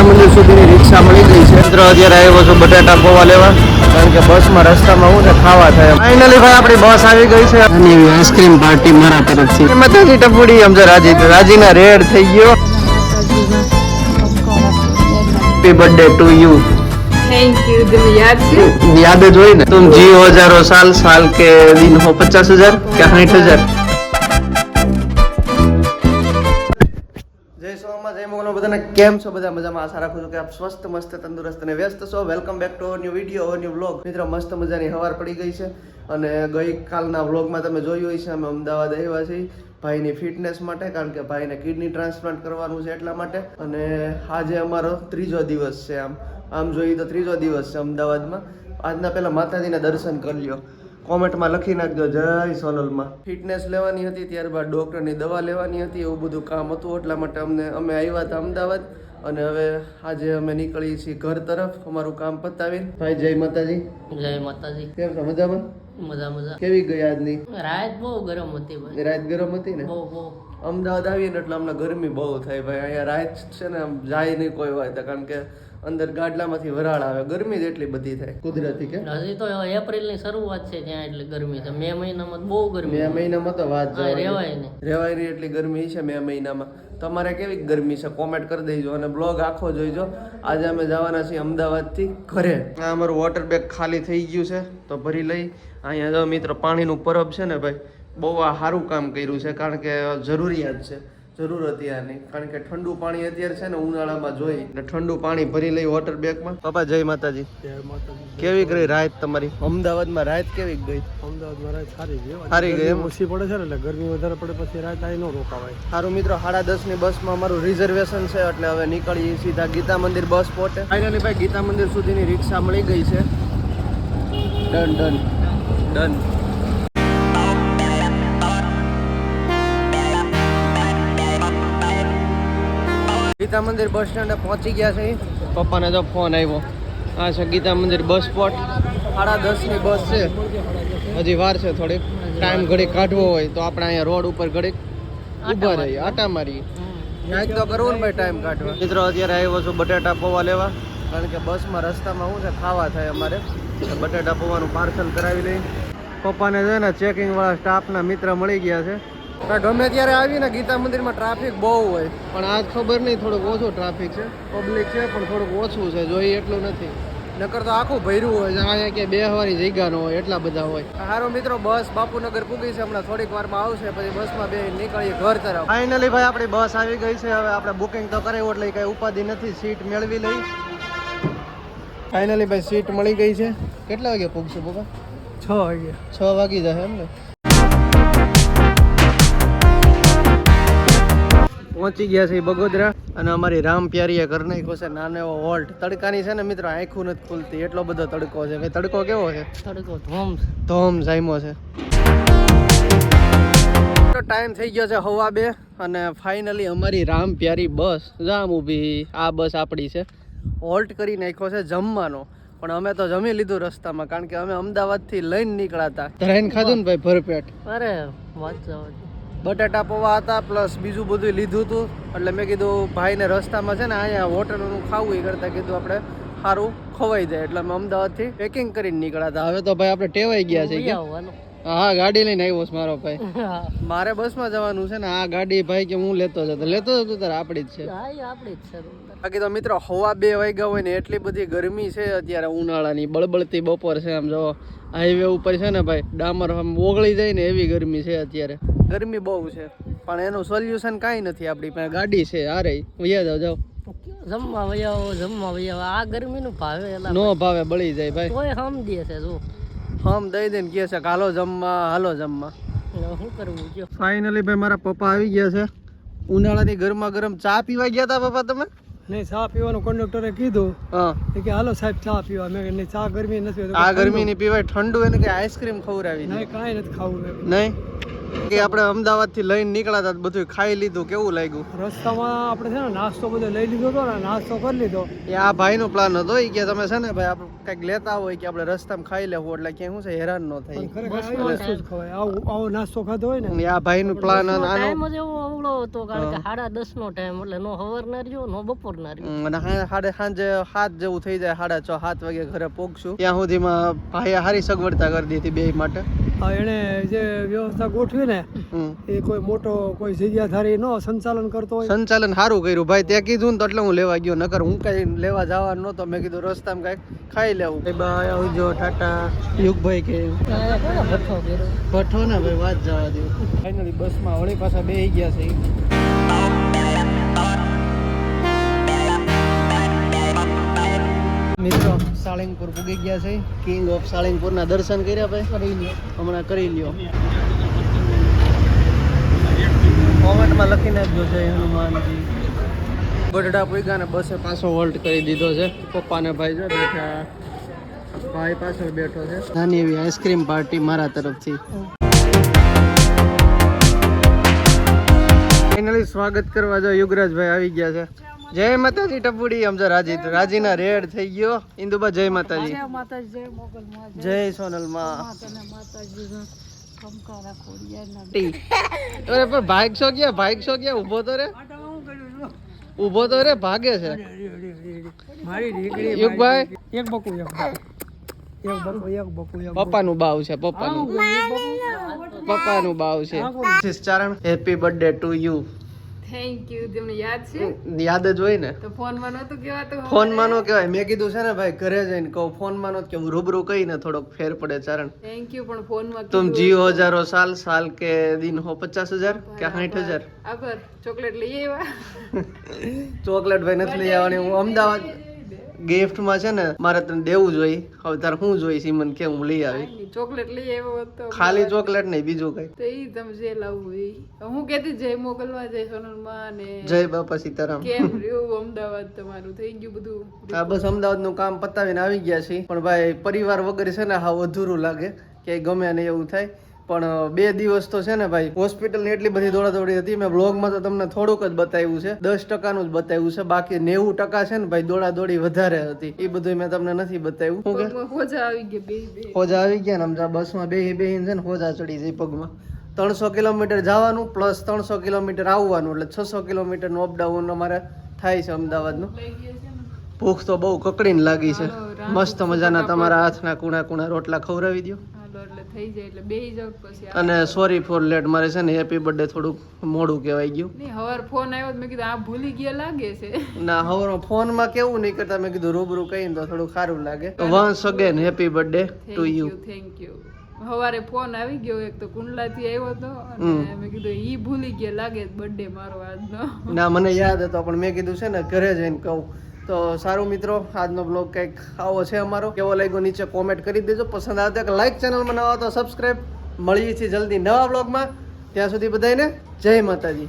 ગીતા મંદિર સુધીની રિક્ષા મળી ગઈ છે. મિત્રો અત્યારે આવ્યો છું બટાટા પૌવા લેવા. કારણ કે બસમાં રસ્તામાં હું ને ખાવા થાય. ફાઇનલી ભાઈ આપણી બસ આવી ગઈ છે. અને એવી આઈસ્ક્રીમ પાર્ટી મારા તરફથી માતાજી ટપુડી સમજો રાજી રાજીના રેડ થઈ ગયો. Happy birthday to you thank you યાદ જ હોય ને. તું જીવ હજારો સાલ સાલ કે દિન હો પચાસ હજાર કે સાઠ હજાર? જય મોગલો બધાને કેમ છો? બધા મજામાં? આશા રાખું છું કે આપ સ્વસ્થ, મસ્ત, તંદુરસ્ત અને વ્યસ્ત છો. Welcome back to new video our new vlog મિત્રો, મસ્ત મજાની હવાર પડી ગઈ છે અને ગઈકાલના વ્લોગમાં તમે જોયું હશે અમે અમદાવાદ આવ્યા છીએ ભાઈની ફિટનેસ માટે, કારણ કે ભાઈને કિડની ટ્રાન્સપ્લાન્ટ કરવાનું છે એટલા માટે. અને આજે અમારો ત્રીજો દિવસ છે આમ. આમ જોઈએ તો ત્રીજો દિવસ છે અમદાવાદમાં. આજના પહેલાં માતાજીના દર્શન કરી લ્યો. કોમેન્ટમાં લખી નાખજો. જય સોનલમાં. ફિટનેસ લેવાની હતી ત્યારબાદ ડૉક્ટરની દવા લેવાની હતી એવું બધું કામ હતું. એટલા માટે અમને અમે આવ્યા હતા અમદાવાદ. અને હવે આજે અમે નીકળીએ છીએ ઘર તરફ અમારું કામ પતાવી ભાઈ જય માતાજી. જય માતાજી. કેમ છો? મજામાં? મજા મજા. કેવી ગઈ આજની? રાત બહુ ગરમ હતી ભાઈ. રાત ગરમ હતી ને? બહુ બહુ. અમદાવાદ આવીએ ને એટલે અમને ગરમી બહુ થાય ભાઈ. અહીંયા રાત છે ને જાય નહીં કોઈ વાત કારણ કે અંદર ગાડલામાંથી વરાળ આવે ગરમી જ એટલી બધી થાય. કુદરતી કે? હજી તો એપ્રિલની શરૂઆત છે ત્યાં એટલે ગરમી છે. મે મહિનામાં તો બહુ ગરમી મે મહિનામાં તો વાત રેવાય ને રેવાયની એટલી ગરમી છે મે મહિનામાં. તમારે કેવી ગરમી છે? કોમેન્ટ કરી દેજો અને બ્લોગ આખો જોઈજો. આજે અમે જવાના છીએ અમદાવાદથી ઘરે. આ અમારું વોટર બેગ ખાલી થઈ ગયું છે તો ભરી લઈ. અહીંયા જો મિત્ર પાણીનું પરબ છે ને ભાઈ બહુ આ સારું કામ કર્યું છે કારણ કે જરૂરિયાત છે. જરૂર હતી આની. કારણ કે ઠંડુ પાણી અત્યારે છે ને ઉનાળામાં જોઈ એટલે ઠંડુ પાણી ભરી લઈ વોટર બેગમાં પપ્પા જય માતાજી. કેવી ગઈ રાત તમારી? અમદાવાદમાં રાત કેવી ગઈ? અમદાવાદમાં રાત સારી છે સારી ગઈ ઓછી પડે છે ને એટલે ગરમી વધારે પડે પછી રાત અહીં ન રોકાવાય. સારું મિત્રો સાડા દસની બસમાં અમારું રિઝર્વેશન છે એટલે હવે નીકળીએ સીધા ગીતા મંદિર બસ પોતે. ફાઇનલી ભાઈ ગીતા મંદિર સુધીની રિક્ષા મળી ગઈ છે. ડન ડન ડન ગીતા મંદિર બસ સ્ટેન્ડે પહોંચી ગયા છે. પપ્પાને તો ફોન આવ્યો આ છે ગીતા મંદિર બસ સ્પોટ સાડા દસની બસ છે. હજી વાર છે થોડીક. ટાઈમ ઘડીક કાઢવો હોય તો આપણે અહીંયા રોડ ઉપર ઘડીક ઊભા રહીએ આટા મારીએ. કાંઈક તો કરવું ને ભાઈ ટાઈમ કાઢવા. મિત્રો અત્યારે આવ્યો છું બટેટા પૌવા લેવા. કારણ કે બસમાં રસ્તામાં શું છે ખાવા થાય અમારે. બટેટા પૌવાનું પાર્સલ કરાવી લઈ. પપ્પાને છે ને ચેકિંગ વાળા સ્ટાફના મિત્ર મળી ગયા છે. ગમે ત્યારે આવીને ગીતા મંદિરમાં ટ્રાફિક બહુ હોય. પણ આજ ખબર નહીં થોડુંક ઓછું ટ્રાફિક છે. પબ્લિક છે પણ થોડુંક ઓછું છે જોઈએ એટલું નથી. નકર તો આખું ભર્યું હોય. છે અહીંયા કે બે હવારી જગ્યા ન હોય એટલા બધા હોય. હારો મિત્રો બસ બાપુનગર પૂગી છે હમણાં થોડીક વારમાં આવશે પછી બસમાં બે નીકળીએ ઘર તરફ. ફાઇનલી ભાઈ આપણી બસ આવી ગઈ છે હવે આપણે બુકિંગ તો કરાવ્યું એટલે કઈ ઉપાધિ નથી સીટ મેળવી લઈ. ફાઇનલી ભાઈ સીટ મળી ગઈ છે. કેટલા વાગે પૂગશે બોકા? છ વાગે છ વાગી જશે એમ ને? પહોંચી ગયા છે બગોદરા. અને અમારી રામ પ્યારીએ ઘર નાખ્યો છે. નાનો એવો હોલ્ટ. તડકાની છે ને મિત્રો આંખું નથી ખુલતી. એટલો બધો તડકો છે. ભાઈ તડકો કેવો છે? તડકો ધોમ ધોમ જાયમો છે. ટાઈમ થઈ ગયો છે હવા બે. અને ફાઇનલી અમારી રામ પ્યારી બસ જામ ઊભી. આ બસ આપણી છે. હોલ્ટ કરી નાખ્યો છે જમવાનો. પણ અમે તો જમી લીધું રસ્તામાં. કારણ કે અમે અમદાવાદથી લઈને નીકળ્યા હતા. ખાધું ને ભાઈ ભરપેટ. અરે વાત. બટાટા પૌવા હતા પ્લસ બીજું બધું લીધું હતું એટલે મેં કીધું ભાઈને રસ્તામાં છે ને અહીંયા હોટલનું ખાવું એ કરતાં કીધું આપણે સારું ખવાઈ જાય. એટલે અમે અમદાવાદથી પેકિંગ કરીને નીકળ્યા હતા. હવે તો ભાઈ આપણે ટેવાઈ ગયા છે. હા ગાડી લઈને આવ્યો છે મારો ભાઈ. મારે બસમાં જવાનું છે ને આ ગાડી ભાઈ કે હું લેતો જતો. લેતો જતો તાર આપણી જ છે. આપણી જ છે બાકી તો મિત્રો હવા બે વાગ્યા હોય ને એટલી બધી ગરમી છે અત્યારે ઉનાળાની બળબળતી બપોર છે આમ જો. હાઈવે ઉપર છે ને ભાઈ ડામર આમ ઓગળી જાય ને એવી ગરમી છે અત્યારે. ગરમી બહુ છે. પણ એનું સોલ્યુશન કાંઈ નથી આપણી પાસે. ગાડી છે આ રહી. વૈયા જાવ જાવ જમવા વૈયા જમવા વૈયા આ ગરમીનું ભાવે નો ભાવે બળી જાય ભાઈ. કોઈ હમ છે જો હમ દઈ દઈને કહે છે કે હાલો જમવા હાલો જમવા. શું કરવું જો ફાઇનલી ભાઈ મારા પપ્પા આવી ગયા છે. ઉનાળાની ગરમા ગરમ ચા પીવા ગયા હતા પપ્પા તમે? નહીં ચા પીવાનું કંડક્ટરે કીધું. હા. કે હાલો સાહેબ ચા પીવા. મેં નહીં ચા ગરમી નથી આ ગરમી ની પીવાય ઠંડુ એને કે આઈસ્ક્રીમ ખવડાવી નહીં. કાંઈ નથી ખાવું નહીં? કે આપણે અમદાવાદથી લઈને નીકળ્યા હતા બધું ખાઈ લીધું કેવું લાગ્યું? રસ્તામાં આપણે છે ને નાસ્તો બધો લઈ લીધો હતો ને નાસ્તો કરી લીધો. એ આ ભાઈ નો પ્લાન હતો એ કે તમે છે ને ભાઈ આપણે કંઈક લેતા હોય કે આપણે રસ્તામાં ખાઈ લેવું એટલે કે શું છે હેરાન ન થાય. આવી વસ્તુ જ ખવાય? આવું આવો નાસ્તો ખાધો હોય ને. આ ભાઈ નું પ્લાન આનો ટાઈમ જ એવો અવળો હતો કારણ કે સાડા દસ નો ટાઈમ એટલે નો હવાર ના રહ્યો નો બપોર ના રહ્યો અને સાડે સાંજે સાત જેવું થઈ જાય સાડા છ સાત વાગે ઘરે પહોંચશું ત્યાં સુધીમાં ભાઈએ સારી સગવડતા કરી દીધી બે માટે. એને એણે જે વ્યવસ્થા ગોઠવી ને એ કોઈ મોટો કોઈ જગ્યા ધારી નો સંચાલન કરતો હોય. સંચાલન સારું કર્યું. ભાઈ તે કીધું ને તો એટલે હું લેવા ગયો. નકર હું કઈ લેવા જવાનું નહોતો મેં કીધું રસ્તામાં કઈ ખાઈ લેવું. ભાઈ બાય આવજો ટાટા. યુગભાઈ કે. ભઠ્ઠો ને ભાઈ વાત જવા દો ફાઇનલી બસમાં વળી પાછા બેહી ગયા છે મિત્રો સાળંગપુર પૂગી ગયા છે. કિંગ ઓફ સાળંગપુર ના દર્શન કર્યા ભાઈ? કરી લ્યો. હમણાં કરી લ્યો. કોમેન્ટમાં લખી નાખજો જય હનુમાનજી. બટડા પૂગ્યા ને બસે પાછો હોલ્ટ કરી દીધો છે. પપ્પાને ભાઈ જો બેઠા. ભાઈ પાછળ બેઠો છે. નાની એવી આઈસ્ક્રીમ પાર્ટી મારા તરફથી. ફાઇનલી સ્વાગત કરવા જો યુગરાજભાઈ આવી ગયા છે. જય માતાજી ટપુડી આમ જો રાજી રાજીના રેડ થઈ ગયો. ઇન્દુબા જય માતાજી. જય સોનલમાં ટી. અરે પણ ભાગ છો ગયા ભાગ છો ગયા ઊભો તો રે. ઊભો તો રે ભાગે છે. મારી નું યુગભાઈ એક બકુ એક એક બકુ એક બકુ એક પપ્પાનું બાવ છે પપ્પાનું. પપ્પાનું બાવ છે. ચારણ happy birthday to you. Thank you તમને યાદ છે? યાદ જ હોય ને. તો ફોનમાં નહોતું કહેવાતું ફોનમાં નો મેં કીધું છે ને ભાઈ ઘરે જઈને કહું ફોનમાં નો રૂબરૂ કહીને થોડોક ફેર પડે ચારણ. થેન્ક પણ ફોનમાં જીઓ હજારો સાલ સાલ કે દિન હો પચાસ હજાર કે સાઠ હજાર. આભાર. ચોકલેટ લઈ ચોકલેટ ભાઈ નથી લઈ આવવાની. હું અમદાવાદ ગિફ્ટમાં છે ને મારે તને દેવું જોઈએ. હવે તારે શું જોઈએ સિમન કે હું લઈ આવી. ચોકલેટ લઈ આવ્યો તો ખાલી ચોકલેટ નહીં બીજું કઈ. તો ઈ તમે જે લાવવું હું કેતી જય મોકલવા જય સોનલમાં ને જય બાપા સીતારામ. કેમ રહ્યું અમદાવાદ તમારું? થઈ ગયું બધું? હા બસ અમદાવાદનું કામ પતાવીને આવી ગયા છીએ. પણ ભાઈ પરિવાર વગર છે ને હાવ અધૂરું લાગે. કે ગમે ને એવું થાય. પણ બે દિવસ તો છે ને ભાઈ હોસ્પિટલની એટલી બધી દોડાદોડી હતી. મેં બ્લોગમાં તો તમને થોડુંક જ બતાવ્યું છે. દસ ટકાનું જ બતાવ્યું છે. બાકી નેવું ટકા છે ને ભાઈ દોડાદોડી વધારે હતી. એ બધું મેં તમને નથી બતાવ્યું. શું હોજા આવી ગયા બે બે. હોજા આવી ગયા ને જા બસમાં બેહી બે છે ને હોજા ચડી જાય પગમાં. ત્રણસો કિલોમીટર જવાનું પ્લસ ત્રણસો કિલોમીટર આવવાનું એટલે છસો કિલોમીટરનું અપડાઉન અમારે થાય છે અમદાવાદનું. ભૂખ તો બહુ કકડીને લાગી છે. મસ્ત મજાના તમારા હાથના કુણા કુણા રોટલા ખવડાવી દો હાલો એટલે થઈ જાય એટલે બેહી જાવ પછી અને સોરી ફોર લેટ મારે છે ને હેપી બર્થડે થોડુંક મોડું કહેવાય ગયું. નહીં હવાર ફોન આવ્યો મેં કીધું આ ભૂલી ગયા લાગે છે. ના હવાર ફોનમાં કેવું નહીં કરતા મેં કીધું રૂબરૂ કહીને તો થોડું સારું લાગે. Once again happy birthday to you thank you સવારે ફોન આવી ગયો એક તો કુંડલાથી આવ્યો હતો અને મેં કીધું ઈ ભૂલી ગયા લાગે બર્થડે મારો આજનો. ના મને યાદ હતો પણ મેં કીધું છે ને ઘરે જઈને કહું. તો સારું મિત્રો, આજનો બ્લોગ કંઈક આવો છે અમારો. કેવો લાગ્યો નીચે કોમેન્ટ કરી દેજો. પસંદ આવે તો લાઈક ચેનલમાં નવા તો સબસ્ક્રાઈબ મળીએ છીએ જલ્દી નવા બ્લોગમાં ત્યાં સુધી બધાને જય માતાજી.